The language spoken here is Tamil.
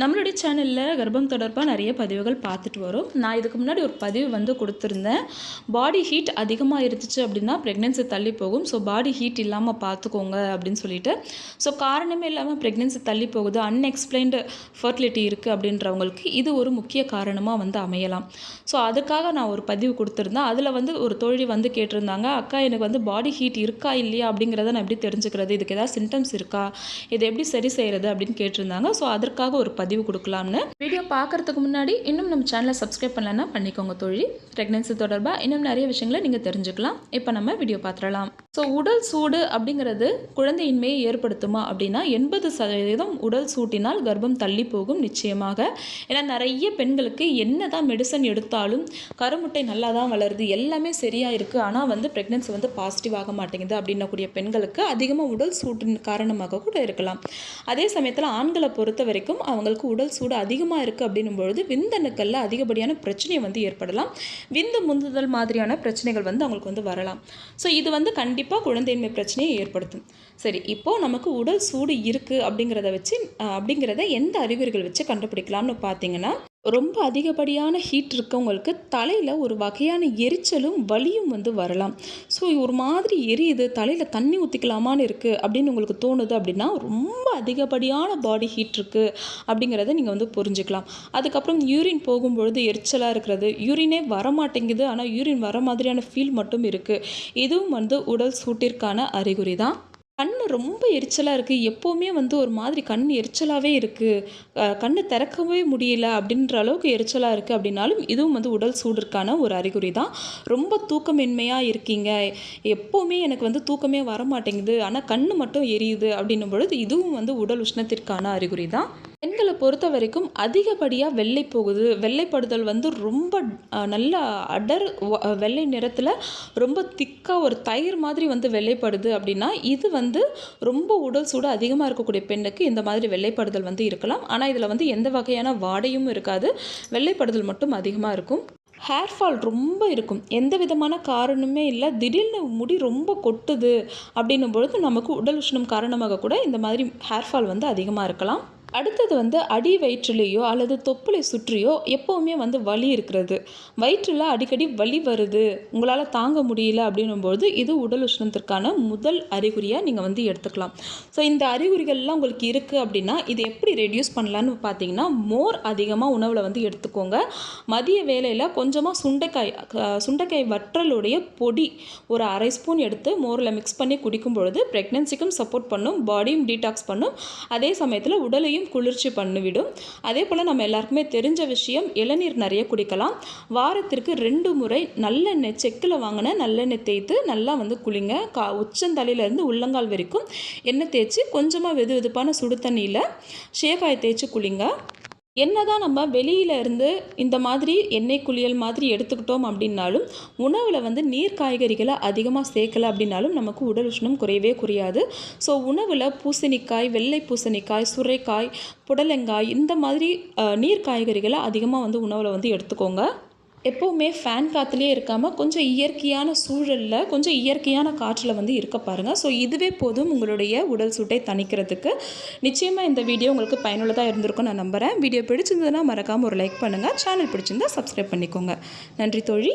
நம்மளுடைய சேனலில் கர்ப்பம் தொடர்பாக நிறைய பதிவுகள் பார்த்துட்டு வரும். நான் இதுக்கு முன்னாடி ஒரு பதிவு வந்து கொடுத்துருந்தேன். பாடி ஹீட் அதிகமாக இருந்துச்சு அப்படின்னா ப்ரெக்னென்சி தள்ளி போகும். ஸோ பாடி ஹீட் இல்லாமல் பார்த்துக்கோங்க அப்படின்னு சொல்லிட்டு. ஸோ காரணமே இல்லாமல் ப்ரெக்னென்சி தள்ளி போகுது. அன்எக்ஸ்பிளைன்டு ஃபர்டிலிட்டி இருக்குது அப்படின்றவங்களுக்கு இது ஒரு முக்கிய காரணமாக வந்து அமையலாம். ஸோ அதுக்காக நான் ஒரு பதிவு கொடுத்துருந்தேன். அதில் வந்து ஒரு தோழி வந்து கேட்டிருந்தாங்க அக்கா எனக்கு வந்து பாடி ஹீட் இருக்கா இல்லையா? அப்படிங்கிறத நான் எப்படி தெரிஞ்சுக்கிறது? இதுக்கு ஏதாவது சிம்டம்ஸ் இருக்கா? இதை எப்படி சரி செய்கிறது அப்படின்னு கேட்டிருந்தாங்க. ஸோ அதற்காக ஒரு பதிவு பதிவு கொடுக்கலாம்னு. வீடியோ பார்க்குறதுக்கு முன்னாடி இன்னும் நம்ம சேனலை சப்ஸ்கிரைப் பண்ணலன்னா பண்ணிக்கோங்க தொழில் ப்ரெக்னென்சி தொடர்பாக இன்னும் நிறைய விஷயங்களை நீங்கள் தெரிஞ்சுக்கலாம். இப்போ நம்ம வீடியோ பார்த்துடலாம். ஸோ உடல் சூடு அப்படிங்கிறது குழந்தையின்மையை ஏற்படுத்துமா அப்படின்னா எண்பது சதவீதம் உடல் சூட்டினால் கர்ப்பம் தள்ளி போகும் நிச்சயமாக. ஏன்னா நிறைய பெண்களுக்கு என்ன தான் மெடிசன் எடுத்தாலும் கருமுட்டை நல்லா தான் வளருது எல்லாமே சரியாக இருக்குது ஆனால் வந்து ப்ரெக்னென்சி வந்து பாசிட்டிவ் ஆக மாட்டேங்குது அப்படின்னக்கூடிய பெண்களுக்கு அதிகமாக உடல் சூட்டின் காரணமாக கூட இருக்கலாம். அதே சமயத்தில் ஆண்களை பொறுத்த வரைக்கும் அவங்களுக்கு உடல் சூடு அதிகமாக இருக்குது அப்படின்னும் பொழுது விந்தணுக்களில் அதிகப்படியான பிரச்சனை வந்து ஏற்படலாம். விந்து முந்துதல் மாதிரியான பிரச்சனைகள் வந்து அவங்களுக்கு வந்து வரலாம். ஸோ இது வந்து கண்டிப்பாக குழந்தையின்மை பிரச்சனையை ஏற்படுத்தும். சரி இப்போது நமக்கு உடல் சூடு இருக்குது அப்படிங்கிறத வச்சு அப்படிங்கிறத எந்த அறிகுறிகள் வச்சு கண்டுபிடிக்கலாம்னு பார்த்தீங்கன்னா ரொம்ப அதிகப்படியான ஹீட் இருக்கவங்களுக்கு தலையில் ஒரு வகையான எரிச்சலும் வலியும் வந்து வரலாம். ஸோ ஒரு மாதிரி எரியுது தலையில் தண்ணி ஊற்றிக்கலாமான்னு இருக்குது அப்படின்னு உங்களுக்கு தோணுது அப்படின்னா ரொம்ப அதிகப்படியான பாடி ஹீட் இருக்குது அப்படிங்கிறத நீங்கள் வந்து புரிஞ்சுக்கலாம். அதுக்கப்புறம் யூரின் போகும்பொழுது எரிச்சலாக இருக்கிறது. யூரினே வர மாட்டேங்குது ஆனால் யூரின் வர மாதிரியான ஃபீல் மட்டும் இருக்குது இதுவும் வந்து உடல் சூட்டிற்கான அறிகுறி தான் கண் ரொம்ப எரிச்சலாக இருக்குது எப்போவுமே வந்து ஒரு மாதிரி கண் எரிச்சலாகவே இருக்குது கண் திறக்கவே முடியல அப்படின்ற அளவுக்கு எரிச்சலாக இருக்குது அப்படின்னாலும் இதுவும் வந்து உடல் சூடிற்கான ஒரு அறிகுறி தான். ரொம்ப தூக்கமின்மையாக இருக்கீங்க. எப்போவுமே எனக்கு வந்து தூக்கமே வர மாட்டேங்குது ஆனால் கண் மட்டும் எரியுது அப்படின்னும் பொழுது இதுவும் வந்து உடல் உஷ்ணத்திற்கான அறிகுறி தான். பெண்களை பொறுத்த வரைக்கும் அதிகப்படியாக வெள்ளை போகுது. வெள்ளைப்படுதல் வந்து ரொம்ப நல்ல அடர் வெள்ளை நிறத்தில் ரொம்ப திக்காக ஒரு தயிர் மாதிரி வந்து வெள்ளைப்படுது அப்படின்னா இது வந்து ரொம்ப உடல் சூடு அதிகமாக இருக்கக்கூடிய பெண்ணுக்கு இந்த மாதிரி வெள்ளைப்படுதல் வந்து இருக்கலாம். ஆனால் இதில் வந்து எந்த வகையான வாடையும் இருக்காது. வெள்ளைப்படுதல் மட்டும் அதிகமாக இருக்கும். ஹேர் ஃபால் ரொம்ப இருக்கும். எந்த விதமான காரணமே இல்லை. திடீர்னு முடி ரொம்ப கொட்டுது அப்படின்னும் பொழுது நமக்கு உடல் உஷ்ணம் காரணமாக கூட இந்த மாதிரி ஹேர் ஃபால் வந்து அதிகமாக இருக்கலாம். அடுத்தது வந்து அடி வயிற்றுலேயோ அல்லது தொப்புளை சுற்றியோ எப்போவுமே வந்து வலி இருக்கிறது. வயிற்றில் அடிக்கடி வலி வருது. உங்களால் தாங்க முடியல அப்படின்னும்போது இது உடல் உஷ்ணத்திற்கான முதல் அறிகுறியாக நீங்கள் வந்து எடுத்துக்கலாம். ஸோ இந்த அறிகுறிகள்லாம் உங்களுக்கு இருக்குது அப்படின்னா இது எப்படி ரெடியூஸ் பண்ணலான்னு பார்த்தீங்கன்னா மோர் அதிகமாக உணவில் வந்து எடுத்துக்கோங்க. மதிய வேலையில் கொஞ்சமாக சுண்டைக்காய் சுண்டைக்காய் வற்றலுடைய பொடி ஒரு அரை ஸ்பூன் எடுத்து மோரில் மிக்ஸ் பண்ணி குடிக்கும் பொழுது ப்ரெக்னென்சிக்கும் சப்போர்ட் பண்ணும் பாடியும் டீடாக்ஸ் பண்ணும். அதே சமயத்தில் உடலையும் குளிர்ச்சி பண்ணிவிடும். அதே போல் நம்ம எல்லாருக்குமே தெரிஞ்ச விஷயம் இளநீர் நிறைய குடிக்கலாம். வாரத்திற்கு ரெண்டு முறை நல்லெண்ணெய் செக்கில் வாங்கின நல்லெண்ணெய் தேய்த்து நல்லா வந்து குளிங்க. கா உச்சந்தலையிலேருந்து உள்ளங்கால் வரைக்கும் எண்ணெய் தேய்ச்சி கொஞ்சமாக வெது வெதுப்பான சுடு தண்ணியில் ஷேகாய் தேய்ச்சி குளிங்க. என்னதான் நம்ம வெளியில இருந்து இந்த மாதிரி எண்ணெய் குளியல் மாதிரி எடுத்துக்கிட்டோம் அப்படின்னாலும் உணவில் வந்து நீர் காய்கறிகளை அதிகமாக சேர்க்கல அப்படின்னாலும் நமக்கு உடல் உஷ்ணம் குறையவே குறையாது. ஸோ உணவில் பூசணிக்காய் வெள்ளை பூசணிக்காய் சுரைக்காய் புடலங்காய் இந்த மாதிரி நீர் காய்கறிகளை அதிகமாக வந்து உணவில் வந்து எடுத்துக்கோங்க. எப்போவுமே ஃபேன் காற்றுலேயே இருக்காமல் கொஞ்சம் இயற்கையான சூழலில் கொஞ்சம் இயற்கையான காற்றில் வந்து இருக்க பாருங்கள் ஸோ இதுவே போதும் உங்களுடைய உடல் சூட்டை தணிக்கிறதுக்கு. நிச்சயமாக இந்த வீடியோ உங்களுக்கு பயனுள்ளதாக இருந்திருக்கும் நான் நம்புகிறேன் வீடியோ பிடிச்சிருந்ததுன்னா மறக்காமல் ஒரு லைக் பண்ணுங்கள் சேனல் பிடிச்சிருந்தா சப்ஸ்கிரைப் பண்ணிக்கோங்க. நன்றி தோழி.